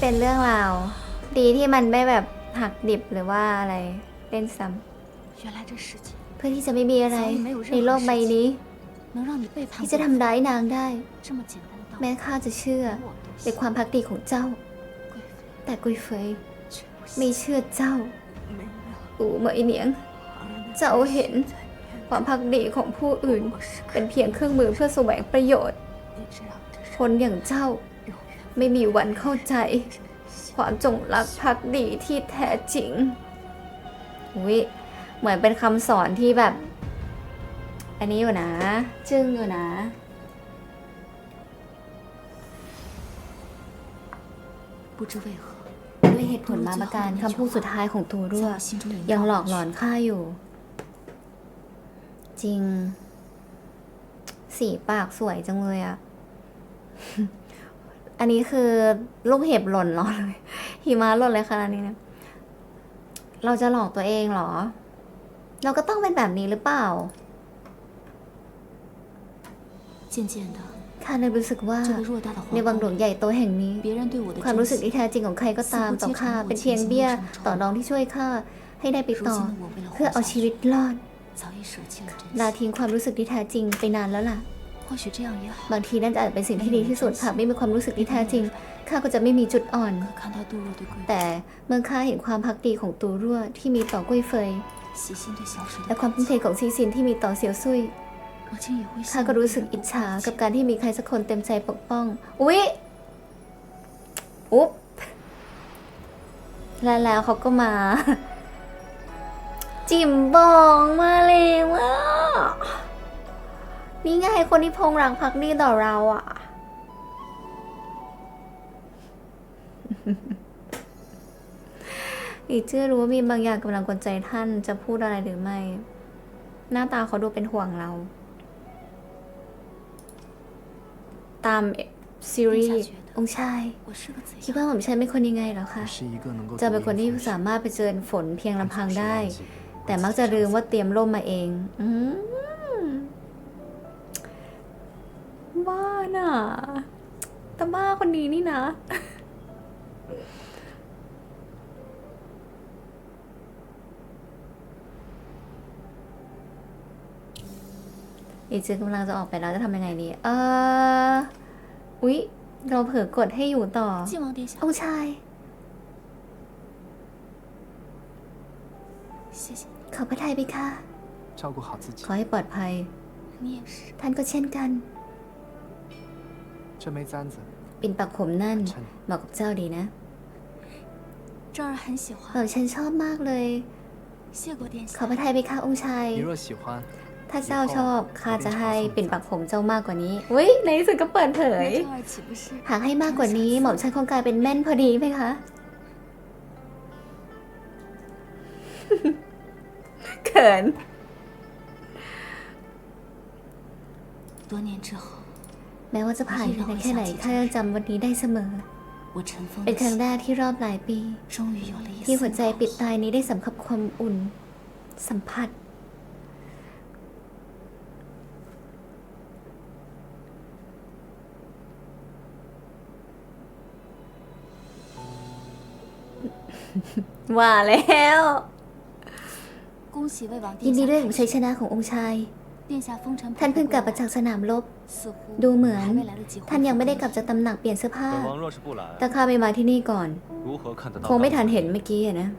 เป็นเรื่องราว ดีที่มันไม่แบบหักดิบหรือว่าอะไรเล่นซ้ 原来这世界 ำเพื่อที่จะไม่มีอะไรในโลกใบนี้ 能让你背叛 ที่จะทำร้ายนางได้ 这么简单的道 แม้ 理， ข้าจะเชื่อ 我都 ในความพักดีของเจ้า 贵妃 แต่กุยเฟย 却不 ไม่เชื่อเจ้า 没有 อูเหมยเหนียง 旁人的 เจ้าเห็น ความพักดีของผู้อื่น 我是 เป็นเพียงเครื่องมือเพื่อแสวงประโยชน์ 你知道这是 คนอย่างเจ้า 永远 ไม่มีวันเข้าใจ ความจงรักภักดีที่แท้จริงอุ้ยเหมือนเป็นคำสอนที่แบบ อันนี้อยู่นะ จึ้งอยู่นะด้วยเหตุผลมาประการคำพูดสุดท้ายของทูรั่วยังหลอกหลอนข้าอยู่ จริง สีปากสวยจังเลยอะ อันนี้คือลูกเห็บหล่นหรอเลยหิมะหล่นเลยขนาดนี้นะเราจะหลอกตัวเองเหรอ เราก็ต้องเป็นแบบนี้หรือเปล่าข้าในรู้สึกว่าในวังหลวงใหญ่โตแห่งนี้ ความรู้สึกที่แท้จริงของใครก็ตามต่อข้าเป็นเพียงเบี้ย ต่อน้องที่ช่วยข้าให้ได้ไปต่อ เพื่อเอาชีวิตรอดลาทิ้งความรู้สึกที่แท้จริงไปนานแล้วล่ะ 或许这样也好。 บางทีนั่นอาจเป็นสิ่งที่ดีที่สุดหากไม่มีความรู้สึกที่แท้จริง ข้าก็จะไม่มีจุดอ่อน 可看到杜若对贵妃 แต่เมื่อข้าเห็นความพักดีของตูรั่วที่มีต่อกุ้ยเฟย 细心对小水 และ 的 ความทุ่มเทของซีซินที่มีต่อเสียวซุย 我竟也会 ข้าก็รู้สึกอิจฉากับการที่มีใครสักคนเต็มใจปกป้อง อุ๊ย อุ๊บ และแล้วเขาก็มา จิ๋มบองมาเลยว่า นี่ไงคนที่พงรังพักดีต่อเราอะ อีเชื่อรู้ว่ามีบางอย่างกำลังกวนใจท่านจะพูดอะไรหรือไม่ หน้าตาเขาดูเป็นห่วงเรา ตามซีรีส์องชาย คิดว่าผมใช่ไม่คนยังไงเหรอคะ จะเป็นคนที่สามารถไปเจอฝนเพียงลำพังได้ แต่มักจะลืมว่าเตรียมร่มมาเอง อื บ้าน่ะแต่บ้าคนนี้นี่นะ อีจือกำลังจะออกไปแล้วจะทำยังไงดี เอออุ๊ย เราเผลอกดให้อยู่ต่อ 晋王殿下， องค์ชาย 谢谢 ขอพระทัยไปค่ะ 照顾好自己 ขอให้ปลอดภัย 你也是。 ท่านก็เช่นกัน 这枚簪子 ปิ่นปักผมนั่น 衬你 เหมาะกับเจ้าดีนะ 这儿很喜 เออ 欢， ฉันชอบมากเลย 谢过殿 ขอ 下 พ。ระทัยไปค่ะองค์ชาย 你若喜欢 ถ้าเจ้าชอบข้าจะให้ปิ่นปักผมเจ้ามากกว่านี้อุ้ยในที่สุดก็เปิดเผย 那这儿岂不是 หากให้มากกว่านี้ หม่อมฉันคงกลายเป็นแม่นพอดีไหมคะ เขิน 多年之后， แม้ว่าจะผ่านไปแค่ไหนข้ายังจำวันนี้ได้เสมอ เป็นครั้งแรกที่รอบหลายปี ที่หัวใจปิดตายนี้ได้สัมผัสความอุ่น สัมผัส ว่าแล้วยินดีด้วยของชัยชนะขององค์ชาย ท่านเพิ่งกลับมาจากสนามรบ ดูเหมือน ท่านยังไม่ได้กลับจากตำหนักเปลี่ยนเสื้อผ้า แต่ข้าไม่มาที่นี่ก่อน คงไม่ทันเห็นเมื่อกี้นะ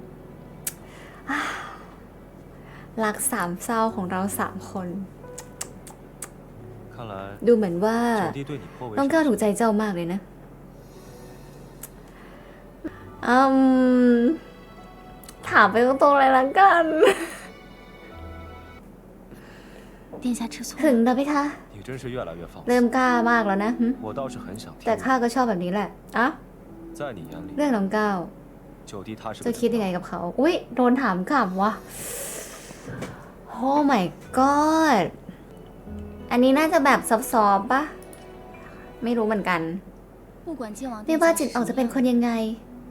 รักสามเศร้าของเราสามคน ดูเหมือนว่าต้องก้าถูกใจเจ้ามากเลยนะอืมถามไปตรงๆเลยละกัน 殿下吃醋 ถึง 了， แล้วไหมคะ 你真是越来越放 เริ่ 肆 ม。กล้ามากแล้วนะหึ 我倒是很想 แต่ 听 ข้าก็ชอบแบบนี้แหละอ่ะ 在你眼里， เรื่องน้องก้าว 九弟他是 จะ 个 คิด 怎 ยัง 么 ไงกับเขา อุ้ยโดนถามกลับวะโอ้ my god อันนี้น่าจะแบบซอฟๆปะไม่รู้เหมือนกัน 不管晋王 ไม่ 殿 ว่า 下 จิต 是 ออก 什 จะ 么 เป็นคน 样， ยังไง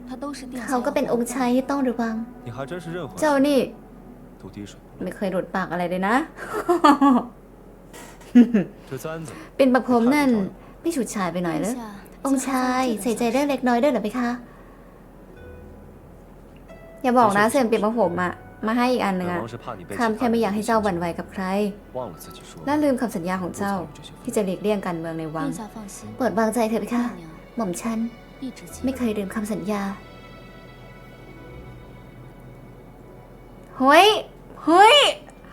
他都是殿下 เขาก็เป็นองค์ชายที่ต้องระวัง 你还真是任何 เจ้านี่ 都滴水不漏。 ไม่เคยหลุดปากอะไรเลยนะ เป็นปักผมนั่น ไม่ฉุดฉายไปหน่อยหรือองค์ชายใส่ใจเรื่องเล็กน้อยด้วยหรือไปคะ อย่าบอกนะเสียมเปลี่ยนปักผมอะมาให้อีกอันนึงอะข้แค่ไม่อยากให้เจ้าหวั่นไหวกับใคร และลืมคำสัญญาของเจ้า ที่จะหลีกเลี่ยงการเมืองในวัง เปิดวางใจเถอะไปค่ะ หม่อมฉัน ไม่เคยลืมคำสัญญา เฮ้ย เฮ้ย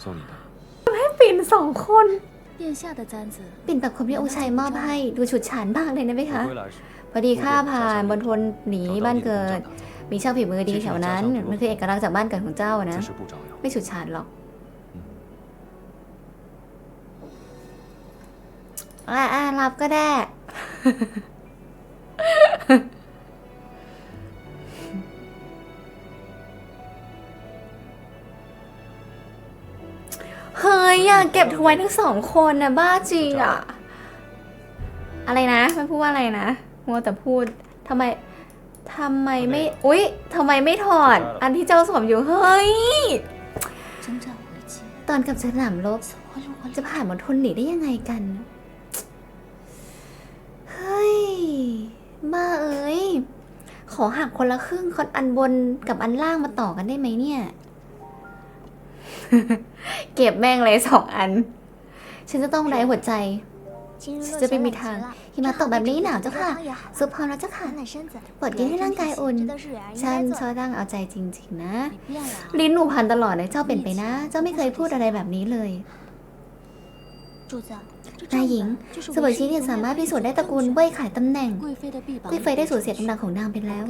送你的。 ปิ่นสองคน 殿下的簪子 ปิ่นแบบคนที่องค์ชายมอบให้ดูฉุดฉานมากเลยนะไหมคะ 我归来时， พอดีข้าผ่านบนทนหนี 找 บ้า 到 น 你的 เกิ 公 ด 章大在， มีช่างฝีมือดีแถวนั้น มันคือเอกลักษณ์จากบ้านเกิดของเจ้านะ 自是不招摇。 ไม่ฉุดฉานหรอกอ่าอ่ารับก็ได้ เลยอะเก็บไว้ทั้งสองคนนะบ้าจริงอะอะไรนะไม่พูดว่าอะไรนะมัวแต่พูดทำไมทำไมไม่อุ๊ยทำไมไม่ถอด อันที่เจ้าสวมอยู่เฮ้ยตอนกับสนามลบจะผ่านมณฑนหนีได้ยังไงกันเฮ้ยมาเอ้ยขอหักคนละครึ่งคนอันบนกับอันล่างมาต่อกันได้ไหมเนี่ย เก็บแม่งเลยสองอัน ฉันจะต้องไร้หัวใจ ฉันจะไปมีทางหิมะตกแบบนี้หนาวเจ้าค่ะซุปพรอมแล้วเจ้าค่ะปิดกินให้ร่างกายอุ่นฉันชอบตั้งเอาใจจริง ๆ นะ ลิ้นหนูพันตลอดเลยเจ้าเป็นไปนะ เจ้าไม่เคยพูดอะไรแบบนี้เลยนายหญิงสมบัติชีเนี่ยสามารถพิสูจน์ได้ตระกูลเว่ยขายตำแหน่งกุ้ยเฟยได้สูญเสียกำลังของนางไปแล้ว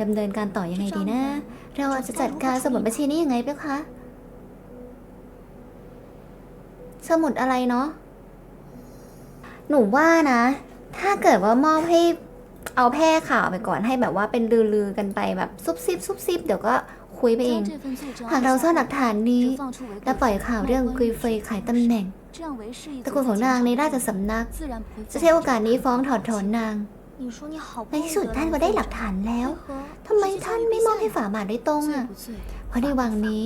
ดำเนินการต่อยังไงดีนะ เราจะจัดการสมบัติชีนี้ยังไงเปล่าคะ สมุดอะไรเนาะหนูว่านะ ถ้าเกิดว่ามอบให้เอาแพร่ข่าวไปก่อนให้แบบว่าเป็นลือๆกันไปแบบซุบซิบซุบซิบเดี๋ยวก็คุยไปเอง หากเราซ่อนหลักฐานนี้ และปล่อยข่าวเรื่องคุยเฟยขายตำแหน่งตระกูลของนางในราชสำนัก จะใช้โอกาสนี้ฟ้องถอดถอนนาง ในที่สุดท่านก็ได้หลักฐานแล้วทำไมท่านไม่มอบให้ฝ่าบาทได้ตรงอะ เพราะในวังนี้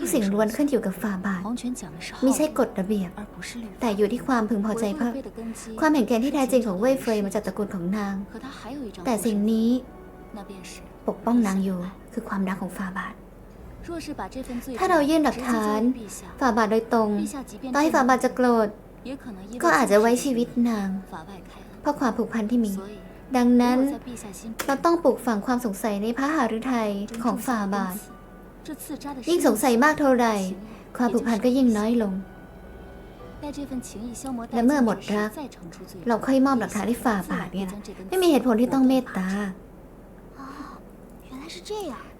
ทุกสิ่งล้วนขึ้นอยู่กับฝ่าบาทไม่ใช่กฎระเบียบ แต่อยู่ที่ความพึงพอใจเพิ่มความแห็งแก่งที่แท้จริงของเว่ยเฟยมาจากตระกูลของนาง แต่สิ่งนี้ปกป้องนางอยู่คือความรักของฝ่าบาท ถ้าเรายื่นหลักฐานฝ่าบาทโดยตรงต่อให้ฝ่าบาทจะโกรธ ก็อาจจะไว้ชีวิตนาง เพราะความผูกพันที่มีดังนั้นเราต้องปลูกฝังความสงสัยในพระหฤทัยของฝ่าบาท ยิ่งสงสัยมากเท่าไหรความผูกพันก็ยิ่งน้อยลง และเมื่อหมดรัก เราค่อยมอบหลักฐานให้ฝ่าบาทเนี่ยนะไม่มีเหตุผลที่ต้องเมตตา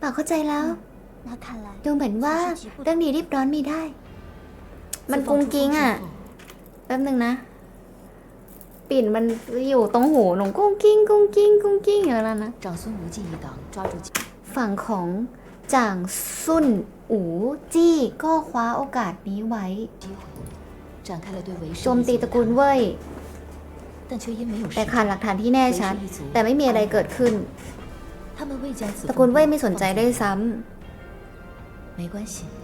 ป่าเข้าใจแล้ว ดูเหมือนว่าเรื่องนี้รีบร้อนมีได้ มันกุ้งกิ้งอะ แป๊บนึงนะ ปิ่นมันอยู่ตรงหูหนุ่กุ้งกิ้งกุ้งกิ้งกุ้งกิ้งอยู่แล้วนะฝั่งของ จางซุนอูจี้ก็คว้าโอกาสนี้ไว้โจมตีตระกูลเว่ยแต่ขาดหลักฐานที่แน่ชัด แต่ไม่มีอะไรเกิดขึ้นตระกูลเว่ยไม่สนใจได้ซ้ำ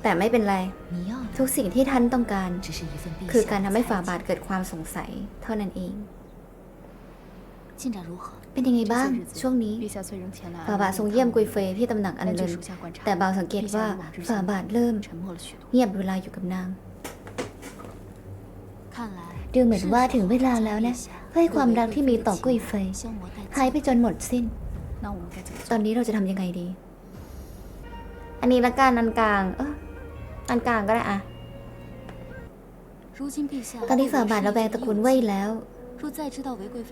แต่ไม่เป็นไร ทุกสิ่งที่ท่านต้องการ คือการทำให้ฝ่าบาทเกิดความสงสัยเท่านั้นเอง เป็นยังไงบ้าง ช่วงนี้ฝ่าบาททรงเยี่ยมกุยเฟยที่ตำหนักอันเลินแต่บ่าวสังเกตว่าฝ่าบาทเริ่ม เงียบเวลาอยู่กับนางดูเหมือนว่าถึงเวลาแล้วนะให้ความรักที่มีต่อกุยเฟยหายไปจนหมดสิ้น ตอนนี้เราจะทำยังไงดี อันนี้ละกันอันกลาง เอออันกลางก็ได้อะตอนนี้ฝ่าบาทเราแบงตระกูลไว้แล้ว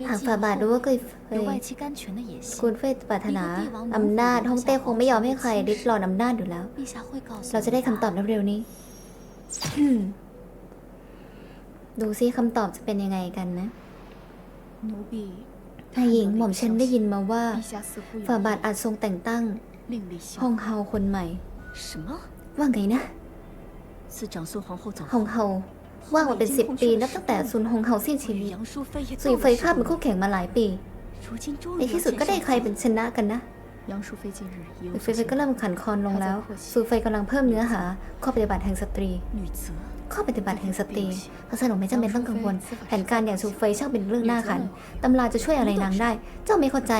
หากฝ่าบาทรู้ว่ากุยคุณเฟยปรารถนาอำนาจฮ่องเต้คงไม่ยอมให้ใครริดรอนอำนาจอยู่แล้ว เราจะได้คำตอบเร็วๆนี้ ดูซิคำตอบจะเป็นยังไงกันนะนายหญิงหม่อมฉันได้ยินมาว่า ฝ่าบาทอาจทรงแต่งตั้งฮ่องเฮาคนใหม่ว่าไงนะฮ่องเฮา ว่างมาเป็นสิบปีนับตั้งแต่ซุนฮงเฮาเซียนชินสุยเฟยข้าเป็นคู่แข่งมาหลายปีในที่สุดก็ได้ใครเป็นชนะกันนะสุยเฟยก็เริ่มขันคอนลงแล้วสุยเฟยกำลังเพิ่มเนื้อหา ข้อปฏิบัติแห่งสตรี ข้อปฏิบัติแห่งสตรีพระสนมไม่จำเป็นต้องกังวล แผนการอย่างซูเฟยช่างเป็นเรื่องน่าขันตำราจะช่วยอะไรนางได้ เจ้าไม่เข้าใจ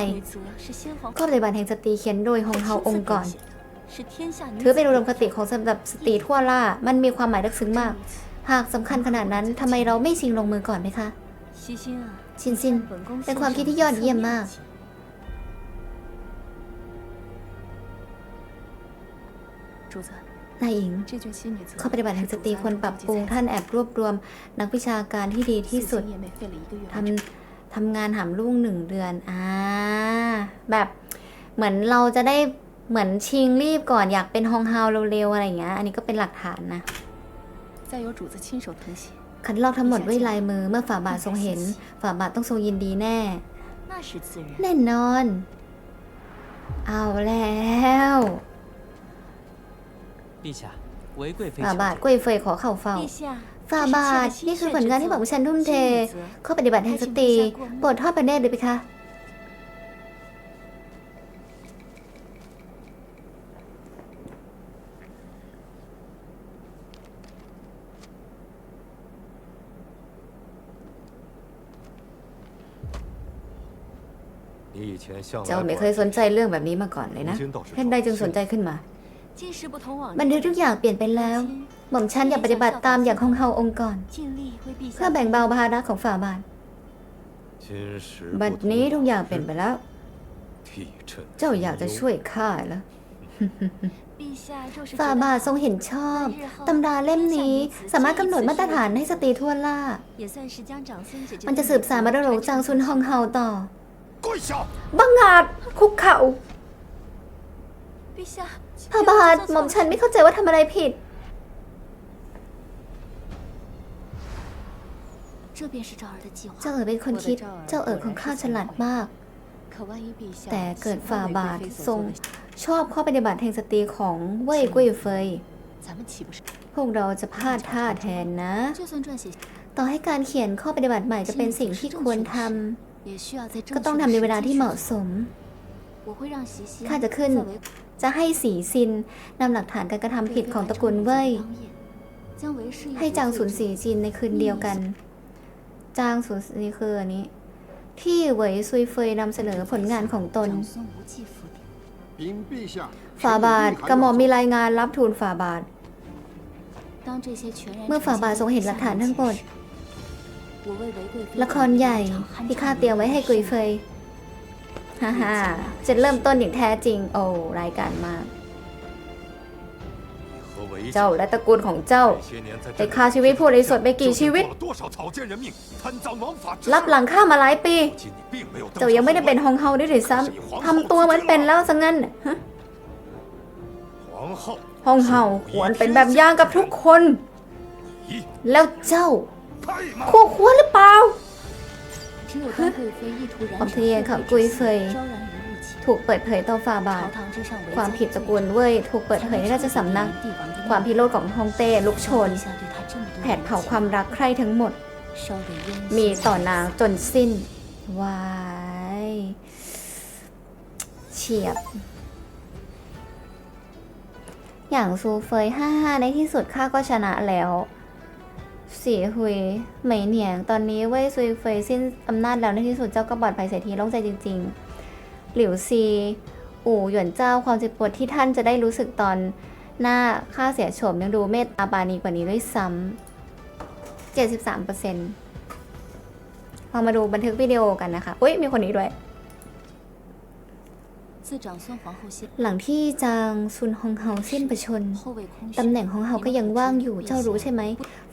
ข้อปฏิบัติแห่งสตรีเขียนโดยฮงเฮาองค์ก่อนถือเป็นอุดมคติของสำหรับสตรีทั่วล่า มันมีความหมายลึกซึ้งมาก หากสำคัญขนาดนั้นทำไมเราไม่ชิงลงมือก่อนไหมคะ ชินซินเป็นความคิดที่ยอดเยี่ยมมาก นายหญิงข้อปฏิบัติแห่งสตรีคนปรับปรุงท่านแอบรวบรวม นักวิชาการที่ดีที่สุดทำทำงานหามลุ่งหนึ่งเดือน อ่า แบบเหมือนเราจะได้เหมือนชิงรีบก่อนอยากเป็นฮองฮาวเร็วๆอะไรอย่างเงี้ย อันนี้ก็เป็นหลักฐานนะ 再由主子亲手誊写， คัดลอกทั้งหมดด้วยลายมือเมื่อฝ่าบาททรงเห็น ฝ่าบาทต้องทรงยินดีแน่ 那是自然。 แน่นอน เอาแล้ว 陛下，韦贵妃 ฝ่า 小 บาท 姐 กล้วยเฟยขอเข่าเฝ้า 陛下， ฝ่าบาท นี่คือผลงานที่บอกว่าฉันทุ่มเท ข้อปฏิบัติแห่งสตรีโปรดทอดประเนตรเลยไปคะ เจ้าไม่เคยสนใจเรื่องแบบนี้มาก่อนเลยนะท่านไดจึงสนใจขึ้นมามันทึกทุกอย่างเปลี่ยนไปแล้ว หม่อมฉันอยากปฏิบัติตามอย่างของเฮาองค์กร เพื่อแบ่งเบาภาระของฝ่าบาทบัดนี้ทุกอย่างเปลี่ยนไปแล้ว เจ้าอยากจะช่วยข้าเหรอฝ่าบาททรงเห็นชอบ ตำราเล่มนี้สามารถกำหนดมาตรฐานให้สตรีทั่วล่า มันจะสืบสานมรดกจางซุนฮองเฮาต่อ บังอาจคุกเข่าพระบาทหม่อมฉันไม่เข้าใจว่าทำอะไรผิด เจ้าเอ๋อเป็นคนคิด เจ้าเอ๋อของข้าฉลาดมาก แต่เกิดฝ่าบาททรงชอบข้อปฏิบัติแห่งสตรีของเว่ยกุ้ยเฟย พวกเราจะพลาดท่าแทนนะ ต่อให้การเขียนข้อปฏิบัติใหม่จะเป็นสิ่งที่ควรทำ ก็ต้องทำในเวลาที่เหมาะสม ข้าจะขึ้น จะให้สีซินนำหลักฐานการกระทำผิดของตระกูลเว่ยให้จางสุนสีจินในคืนเดียวกัน จางสุนสีคืออันนี้ ที่เหวยซุยเฟยนำเสนอผลงานของตนฝาบาทกระหม่อมมีรายงานรับทูลฝาบาท เมื่อฝาบาททรงเห็นหลักฐานทั้งหมด ละครใหญ่ที่ข้าเตรียมไว้ให้กุยเฟยฮ่าฮ่าจะเริ่มต้นอย่างแท้จริง โอ้รายการมาก เจ้าและตระกูลของเจ้าได้ฆ่าชีวิตผู้บริสุทธิ์ไปกี่ชีวิตรับหลังข้ามาหลายปี เจ้ายังไม่ได้เป็นฮองเฮาด้วยซ้ำทำตัวเหมือนเป็นแล้วซะงั้นฮองเฮาควรเป็นแบบอย่างกับทุกคน แล้วเจ้า คู่ควรหรือเปล่าคมทะเยอของกุยเฟยถูกเปิดเผยต่อฝ่าบาท ความผิดตระกูลเว่ยถูกเปิดเผยในราชสำนัก ความพิโรธของฮองเต้ลุกชน แผดเผาความรักใคร่ทั้งหมด มีต่อนางจนสิ้นวายเฉียบ อย่างซูเฟยห้าในที่สุดข้าก็ชนะแล้ว เสียหุยเหมยเหนียง ตอนนี้เว่ยซุยเฟยสิ้นอำนาจแล้วในที่สุดเจ้าก็ปอดภัยเสียทีโล่งใจจริง ๆ หลิวซี อู่หยวนเจ้าความเจ็บปวดที่ท่านจะได้รู้สึกตอนหน้าค่าเสียโฉมยังดูเมตตาบานีกว่านี้ด้วยซ้ำ73%ลอามาดูบันทึกวิดีโอกันนะคะ อุ้ยมีคนนี้ด้วย หลังที่จางซุนฮงเฮาสิ้นประชนตำแหน่งของเฮาก็ยังว่างอยู่เจ้ารู้ใช่ไหม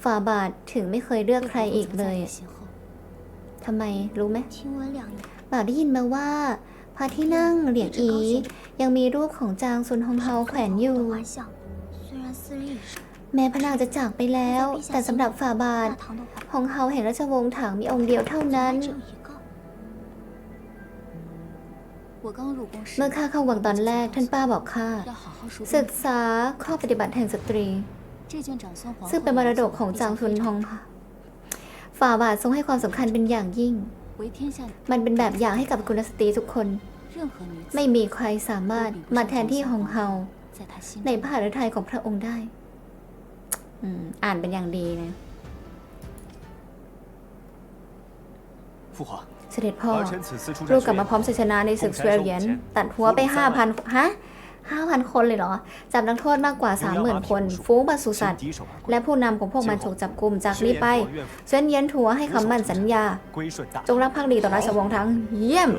ฝ่าบาทถึงไม่เคยเลือกใครอีกเลยทำไมรู้ไหมบ่าวได้ยินมาว่าพระที่นั่งเหลียงอียังมีรูปของจางซุนฮงเฮาแขวนอยู่แม้พระนางจะจากไปแล้ว แต่สำหรับฝ่าบาทฮงเฮาแห่งราชวงศ์ถังมีองค์เดียวเท่านั้น เมื่อข้าเข้าวังตอนแรกท่านป้าบอกข้าศึกษาข้อปฏิบัติแห่งสตรี ซึ่งเป็นมรดกของจางซุนทองฝ่าบาททรงให้ความสำคัญเป็นอย่างยิ่ง มันเป็นแบบอย่างให้กับคุณสตรีทุกคน ไม่มีใครสามารถมาแทนที่ฮองเฮาในพระหฤทัยของพระองค์ได้อ่านเป็นอย่างดีนะผู้ เสด็จพ่อลูกกลับมาพร้อมชัยชนะในศึกสวีเดนตัดหัวไป 5,000 ฮะ 5,000 คนเลยเหรอ จับนักโทษมากกว่า 30,000 คนฟูงบรรสุสัตว์ และผู้นำของพวกมันถูกจับกลุ่มจากนี้ไปเซนเย็นถัวให้คำมั่นสัญญา จงรับพักดีต่อราชวงศ์ทั้ง เยี่ยม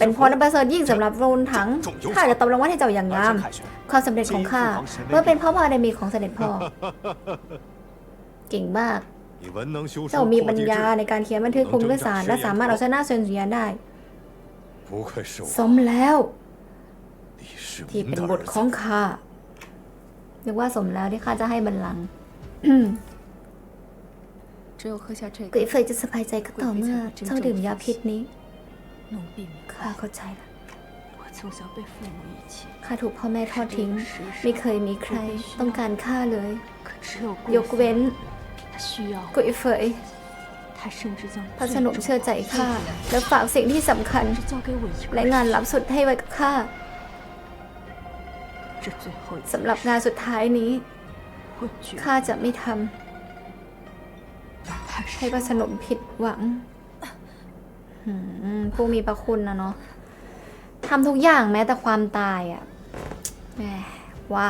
เป็นพรอันประเสริฐยิ่งสำหรับรูนทั้งข้าจะตบรางวัลให้เจ้าอย่างงาม ความสำเร็จของข้าเมื่อเป็นพ่อพาไดมีของเสด็จพ่อ เก่งมาก เจ้ามีปัญญาในการเขียนบันทึกคุมด้วสารและสามารถเอาชนะเซนเซียนได้สมแล้ว ที่เป็นบทของข้านึกว่าสมแล้วที่ข้าจะให้บัลลังก์กุยเฟยจะสบายใจก็ต่อเมื่อเจ้าดื่มยาพิษนี้ข้าเข้าใจละข้าถูกพ่อแม่ทอดทิ้ง ไม่เคยมีใครต้องการข้าเลย ยกเว้น กุยเฟยเขาสนมเชื่อใจข้า และฝากสิ่งที่สำคัญ และงานลับสุดให้ไว้กับข้าสำหรับงานสุดท้ายนี้ข้าจะไม่ทำให้พระสนมผิดหวังผู้มีประคุณนะเนาะทำทุกอย่างแม้แต่ความตายอะ่ะว่า